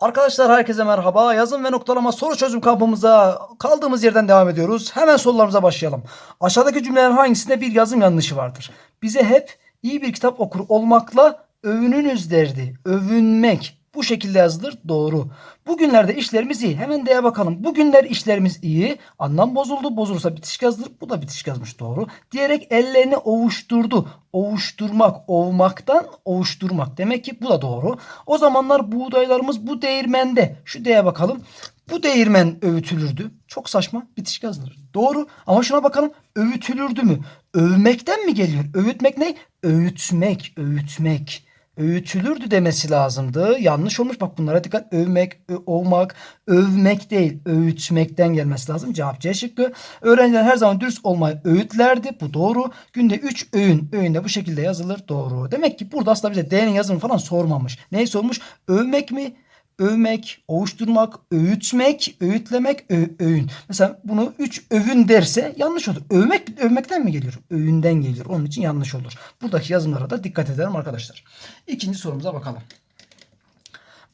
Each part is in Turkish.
Arkadaşlar herkese merhaba. Yazım ve noktalama soru çözüm kampımıza kaldığımız yerden devam ediyoruz. Hemen sorularımıza başlayalım. Aşağıdaki cümlelerin hangisinde bir yazım yanlışı vardır? Bize hep iyi bir kitap okur olmakla övününüz derdi. Övünmek. Bu şekilde yazılır. Doğru. Bugünlerde işlerimiz iyi. Hemen D'ye bakalım. Bugünler işlerimiz iyi. Anlam bozuldu. Bozulursa bitişik yazılır. Bu da bitişik yazmış. Doğru. Diyerek ellerini ovuşturdu. Ovuşturmak. Ovmaktan ovuşturmak. Demek ki bu da doğru. O zamanlar buğdaylarımız bu değirmende. Şu D'ye bakalım. Bu değirmen öğütülürdü. Çok saçma. Bitişik yazılır. Doğru. Ama şuna bakalım. Öğütülürdü mü? Övmekten mi geliyor? Öğütmek ne? Öğütmek. Öğütmek öğütülürdü demesi lazımdı. Yanlış olmuş. Bak bunlara dikkat. Övmek, ovmak, övmek değil. Öğütmekten gelmesi lazım. Cevap C şıkkı. Öğrenciler her zaman dürüst olmayı öğütlerdi. Bu doğru. Günde 3 öğün. Öğün de bu şekilde yazılır. Doğru. Demek ki burada aslında bize D'nin yazımı falan sormamış. Neyi sormuş? Övmek mi? Övmek, ovuşturmak, öğütmek, öğütlemek, ö- öğün. Mesela bunu 3 övün derse yanlış olur. Övmek övmekten mi geliyor? Öğünden geliyor. Onun için yanlış olur. Buradaki yazımlara da dikkat edelim arkadaşlar. İkinci sorumuza bakalım.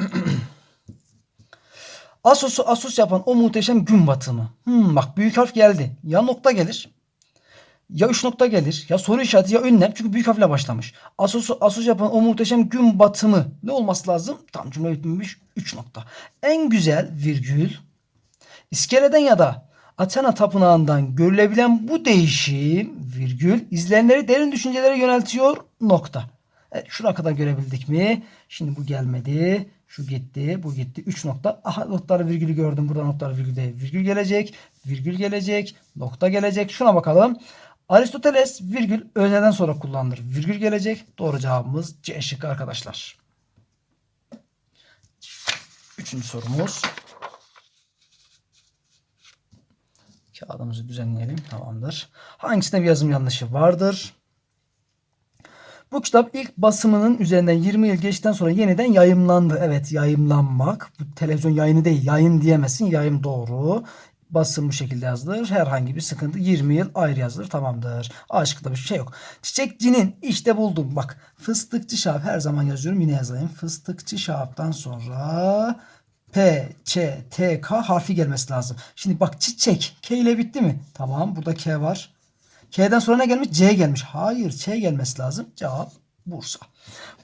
Asos'u Asos yapan o muhteşem gün batımı. Hmm, bak büyük harf geldi. Ya nokta gelir. Ya üç nokta gelir. Ya soru işareti ya ünlem. Çünkü büyük harfle başlamış. Asos'u Asos yapan o muhteşem gün batımı. Ne olması lazım? Tam cümle bitmemiş. Üç nokta. En güzel virgül. İskeleden ya da Athena tapınağından görülebilen bu değişim virgül izleyenleri derin düşüncelere yöneltiyor nokta. Evet, şuna kadar görebildik mi? Şimdi bu gelmedi. Şu gitti, bu gitti. 3 nokta. Aha noktaları virgülü gördüm. Burada noktaları virgül değil. Virgül gelecek, virgül gelecek, nokta gelecek. Şuna bakalım. Aristoteles virgül özneden sonra kullanılır. Virgül gelecek. Doğru cevabımız C şıkkı arkadaşlar. Üçüncü sorumuz. Kağıdımızı düzenleyelim. Tamamdır. Hangisinde bir yazım yanlışı vardır? Bu kitap ilk basımının üzerinden 20 yıl geçtikten sonra yeniden yayımlandı. Evet yayımlanmak. Bu televizyon yayını değil. Yayın diyemezsin. Yayım doğru. Basım bu şekilde yazılır. Herhangi bir sıkıntı 20 yıl ayrı yazılır. Tamamdır. A şıkkında bir şey yok. Çiçekçinin işte buldum. Bak fıstıkçı şahap her zaman yazıyorum. Yine yazayım. Fıstıkçı şahaptan sonra P, Ç, T, K harfi gelmesi lazım. Şimdi bak çiçek. K ile bitti mi? Tamam burada K var. K'den sonra ne gelmiş? C gelmiş. Hayır Ç gelmesi lazım. Cevap Bursa.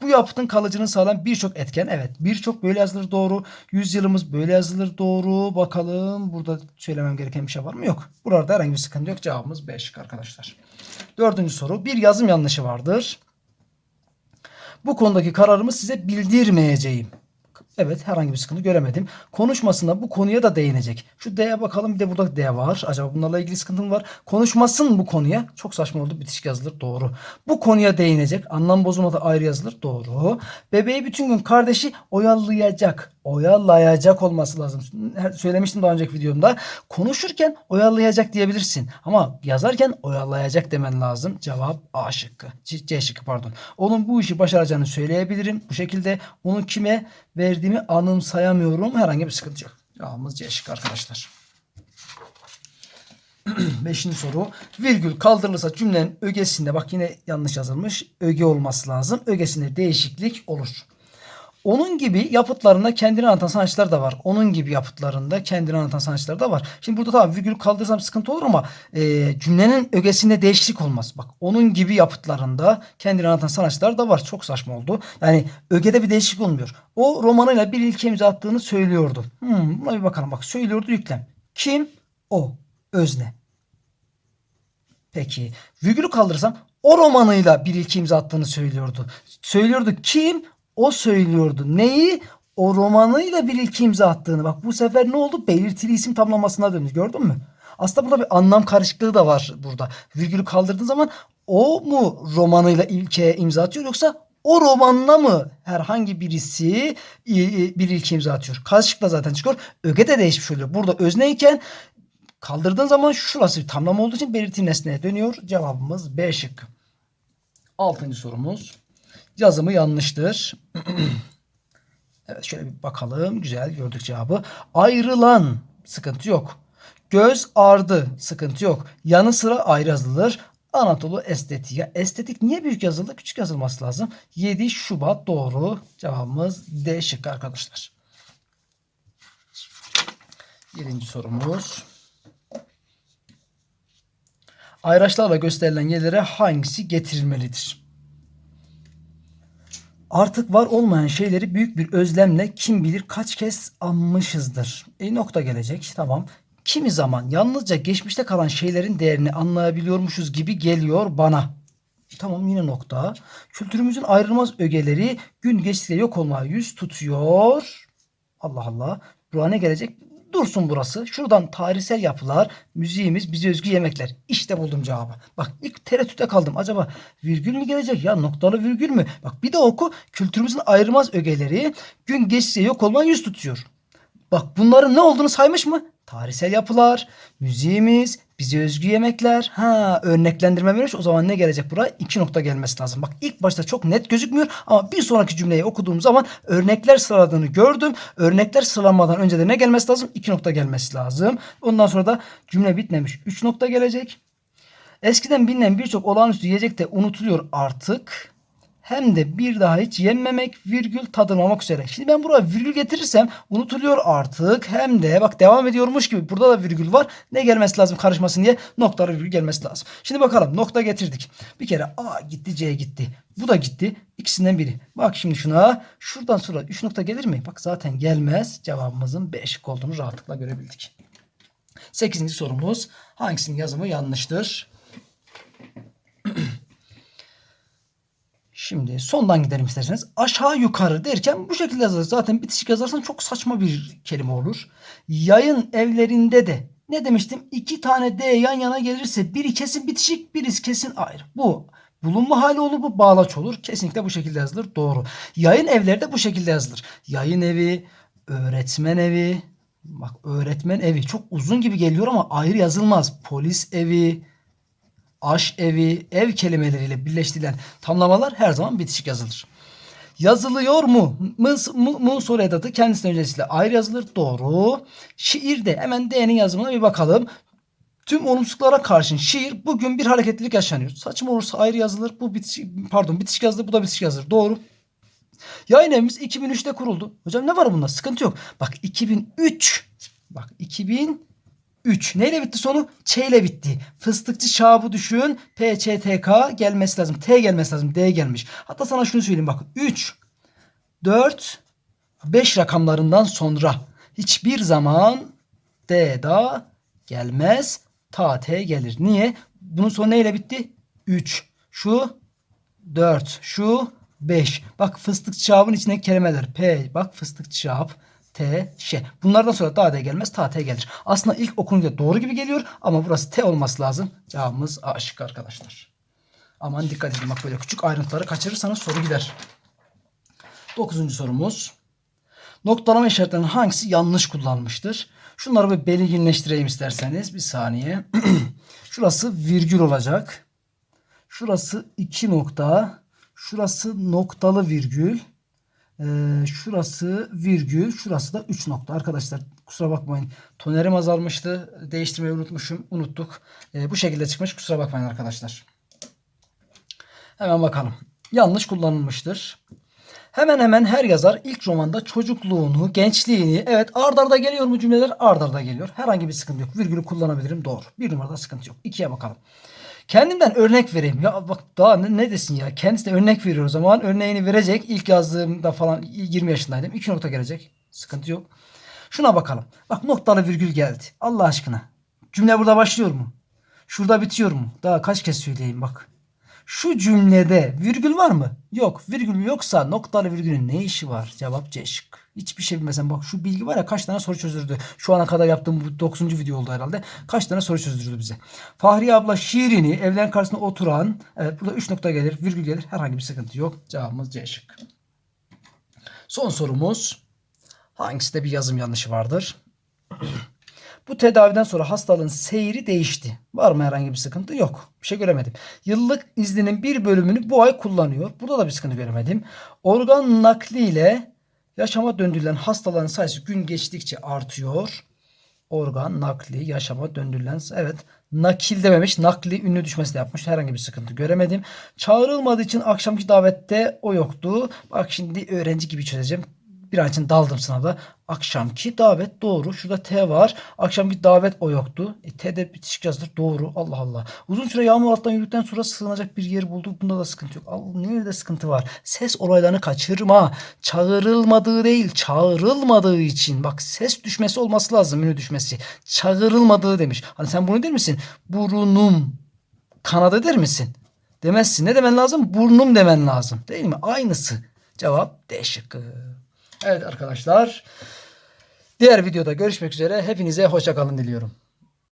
Bu yapıtın kalıcılığını sağlayan birçok etken. Evet birçok böyle yazılır doğru. Yüzyılımız böyle yazılır doğru. Bakalım burada söylemem gereken bir şey var mı? Yok. Burada herhangi bir sıkıntı yok. Cevabımız B arkadaşlar. Dördüncü soru. Bir yazım yanlışı vardır. Bu konudaki kararımı size bildirmeyeceğim. Evet herhangi bir sıkıntı göremedim. Konuşmasında bu konuya da değinecek. Şu D'ye bakalım bir de burada D var. Acaba bunlarla ilgili sıkıntım var. Konuşmasın bu konuya. Çok saçma oldu. Bitişik yazılır. Doğru. Bu konuya değinecek. Anlam bozulmadı ayrı yazılır. Doğru. Bebeği bütün gün kardeşi oyalayacak. Oyalayacak olması lazım. Söylemiştim daha önceki videomda. Konuşurken oyalayacak diyebilirsin. Ama yazarken oyalayacak demen lazım. Cevap A şıkkı. C, C şıkkı pardon. Onun bu işi başaracağını söyleyebilirim. Bu şekilde onu kime verdiğimi anımsayamıyorum. Herhangi bir sıkıntı yok. Cevabımız C şıkkı arkadaşlar. Beşinci soru. Virgül kaldırılırsa cümlenin ögesinde bak yine yanlış yazılmış. Öge olması lazım. Ögesinde değişiklik olur. Onun gibi yapıtlarında kendini anlatan sanatçılar da var. Onun gibi yapıtlarında kendini anlatan sanatçılar da var. Şimdi burada tamam virgül kaldırsam sıkıntı olur ama e, cümlenin ögesinde değişiklik olmaz. Bak onun gibi yapıtlarında kendini anlatan sanatçılar da var. Çok saçma oldu. Yani ögede bir değişiklik olmuyor. O romanıyla bir ilke imza attığını söylüyordu. Hmm, buna bir bakalım. Bak söylüyordu yüklem. Kim? O. Özne. Peki virgülü kaldırırsam o romanıyla bir ilke imza attığını söylüyordu. Söylüyordu kim? O söylüyordu. Neyi? O romanıyla bir ilke imza attığını. Bak bu sefer ne oldu? Belirtili isim tamlamasına döndü. Gördün mü? Aslında burada bir anlam karışıklığı da var burada. Virgülü kaldırdığın zaman o mu romanıyla ilke imza atıyor yoksa o romanla mı herhangi birisi bir ilke imza atıyor? Karışıkla zaten çıkıyor. Öge de değişmiş oluyor. Burada özneyken Kaldırdığın zaman şurası bir tamlama olduğu için belirti nesneye dönüyor. Cevabımız B şıkkı. Altıncı sorumuz. Yazımı yanlıştır. evet şöyle bir bakalım. Güzel gördük cevabı. Ayrılan sıkıntı yok. Göz ardı sıkıntı yok. Yanı sıra ayrı yazılır. Anadolu estetiği. Estetik niye büyük yazıldı? Küçük yazılması lazım. 7 Şubat doğru. Cevabımız D şıkkı arkadaşlar. Yedinci sorumuz. Ayraçlarla gösterilen yerlere hangisi getirilmelidir? Artık var olmayan şeyleri büyük bir özlemle kim bilir kaç kez anmışızdır. E nokta gelecek. Tamam. Kimi zaman yalnızca geçmişte kalan şeylerin değerini anlayabiliyormuşuz gibi geliyor bana. Tamam yine nokta. Kültürümüzün ayrılmaz ögeleri gün geçtikçe yok olmaya yüz tutuyor. Allah Allah. Buraya ne gelecek? Dursun burası. Şuradan tarihsel yapılar, müziğimiz, bize özgü yemekler. İşte buldum cevabı. Bak ilk tereddütte kaldım. Acaba virgül mü gelecek ya noktalı virgül mü? Bak bir de oku. Kültürümüzün ayrılmaz ögeleri gün geçtikçe yok olmaya yüz tutuyor. Bak bunların ne olduğunu saymış mı? Tarihsel yapılar, müziğimiz, bize özgü yemekler. Ha örneklendirme vermiş. O zaman ne gelecek buraya? İki nokta gelmesi lazım. Bak ilk başta çok net gözükmüyor ama bir sonraki cümleyi okuduğum zaman örnekler sıraladığını gördüm. Örnekler sıralanmadan önce de ne gelmesi lazım? İki nokta gelmesi lazım. Ondan sonra da cümle bitmemiş. Üç nokta gelecek. Eskiden bilinen birçok olağanüstü yiyecek de unutuluyor artık. Hem de bir daha hiç yenmemek virgül tadılmamak üzere. Şimdi ben buraya virgül getirirsem unutuluyor artık. Hem de bak devam ediyormuş gibi burada da virgül var. Ne gelmesi lazım karışmasın diye noktalı virgül gelmesi lazım. Şimdi bakalım nokta getirdik. Bir kere A gitti C gitti. Bu da gitti. İkisinden biri. Bak şimdi şuna. Şuradan sonra 3 nokta gelir mi? Bak zaten gelmez. Cevabımızın B şık olduğunu rahatlıkla görebildik. 8. sorumuz. Hangisinin yazımı yanlıştır? Şimdi sondan gidelim isterseniz. Aşağı yukarı derken bu şekilde yazarız. Zaten bitişik yazarsan çok saçma bir kelime olur. Yayın evlerinde de ne demiştim? İki tane D yan yana gelirse biri kesin bitişik, birisi kesin ayrı. Bu bulunma hali olur bu bağlaç olur. Kesinlikle bu şekilde yazılır. Doğru. Yayın evleri de bu şekilde yazılır. Yayın evi, öğretmen evi. Bak öğretmen evi çok uzun gibi geliyor ama ayrı yazılmaz. Polis evi, aş evi, ev kelimeleriyle birleştirilen tamlamalar her zaman bitişik yazılır. Yazılıyor mu? Mı, mu, mu soru edatı kendisinden öncesiyle ayrı yazılır. Doğru. Şiirde hemen D'nin yazımına bir bakalım. Tüm olumsuzluklara karşın şiir bugün bir hareketlilik yaşanıyor. Saçma olursa ayrı yazılır. Bu bitişik, pardon bitişik yazılır. Bu da bitişik yazılır. Doğru. Yayın evimiz 2003'te kuruldu. Hocam ne var bunda? Sıkıntı yok. Bak 2003. Bak 2000 3. Neyle bitti sonu? Ç ile bitti. Fıstıkçı Şabı düşün. P, Ç, T, K gelmesi lazım. T gelmesi lazım. D gelmiş. Hatta sana şunu söyleyeyim bak. 3, 4, 5 rakamlarından sonra hiçbir zaman D da gelmez. Ta, T gelir. Niye? Bunun sonu neyle bitti? 3. Şu 4. Şu 5. Bak fıstıkçı Şab'ın içindeki kelimeler. P. Bak fıstıkçı Şab. T, Ş. Bunlardan sonra daha D gelmez. Ta, T gelir. Aslında ilk okununca doğru gibi geliyor ama burası T olması lazım. Cevabımız A şıkkı arkadaşlar. Aman dikkat edin bak böyle küçük ayrıntıları kaçırırsanız soru gider. Dokuzuncu sorumuz. Noktalama işaretlerinin hangisi yanlış kullanmıştır? Şunları bir belirginleştireyim isterseniz. Bir saniye. Şurası virgül olacak. Şurası iki nokta. Şurası noktalı virgül. Ee, şurası virgül, şurası da 3 nokta. Arkadaşlar kusura bakmayın. Tonerim azalmıştı. Değiştirmeyi unutmuşum. Unuttuk. Ee, bu şekilde çıkmış. Kusura bakmayın arkadaşlar. Hemen bakalım. Yanlış kullanılmıştır. Hemen hemen her yazar ilk romanda çocukluğunu, gençliğini, evet ard arda geliyor mu cümleler? Ard arda geliyor. Herhangi bir sıkıntı yok. Virgülü kullanabilirim. Doğru. Bir numarada sıkıntı yok. İkiye bakalım. Kendimden örnek vereyim. Ya bak daha ne, ne desin ya. Kendisi de örnek veriyor o zaman. Örneğini verecek. İlk yazdığımda falan 20 yaşındaydım. İki nokta gelecek. Sıkıntı yok. Şuna bakalım. Bak noktalı virgül geldi. Allah aşkına. Cümle burada başlıyor mu? Şurada bitiyor mu? Daha kaç kez söyleyeyim bak. Şu cümlede virgül var mı? Yok. Virgül yoksa noktalı virgülün ne işi var? Cevap C şık. Hiçbir şey bilmesen bak şu bilgi var ya kaç tane soru çözdürdü. Şu ana kadar yaptığım bu 9. video oldu herhalde. Kaç tane soru çözdürdü bize. Fahriye abla şiirini evlerin karşısında oturan evet burada 3 nokta gelir virgül gelir herhangi bir sıkıntı yok. Cevabımız C şık. Son sorumuz hangisinde bir yazım yanlışı vardır? Bu tedaviden sonra hastalığın seyri değişti. Var mı herhangi bir sıkıntı? Yok. Bir şey göremedim. Yıllık izninin bir bölümünü bu ay kullanıyor. Burada da bir sıkıntı göremedim. Organ nakliyle yaşama döndürülen hastaların sayısı gün geçtikçe artıyor. Organ nakli yaşama döndürülen evet nakil dememiş nakli ünlü düşmesi de yapmış. Herhangi bir sıkıntı göremedim. Çağrılmadığı için akşamki davette o yoktu. Bak şimdi öğrenci gibi çözeceğim. Bir an için daldım sınavda. Akşamki davet doğru. Şurada T var. Akşamki davet o yoktu. E, T'de bitişik yazılır. Doğru. Allah Allah. Uzun süre yağmur alttan yürüdükten sonra sığınacak bir yer bulduk. Bunda da sıkıntı yok. Allah, nerede sıkıntı var? Ses olaylarını kaçırma. Çağırılmadığı değil. Çağrılmadığı için. Bak ses düşmesi olması lazım. Ünlü düşmesi. Çağırılmadığı demiş. Hani sen bunu der misin? Burunum kanadı der misin? Demezsin. Ne demen lazım? Burnum demen lazım. Değil mi? Aynısı. Cevap D şıkkı. Evet arkadaşlar. Diğer videoda görüşmek üzere. Hepinize hoşça kalın diliyorum.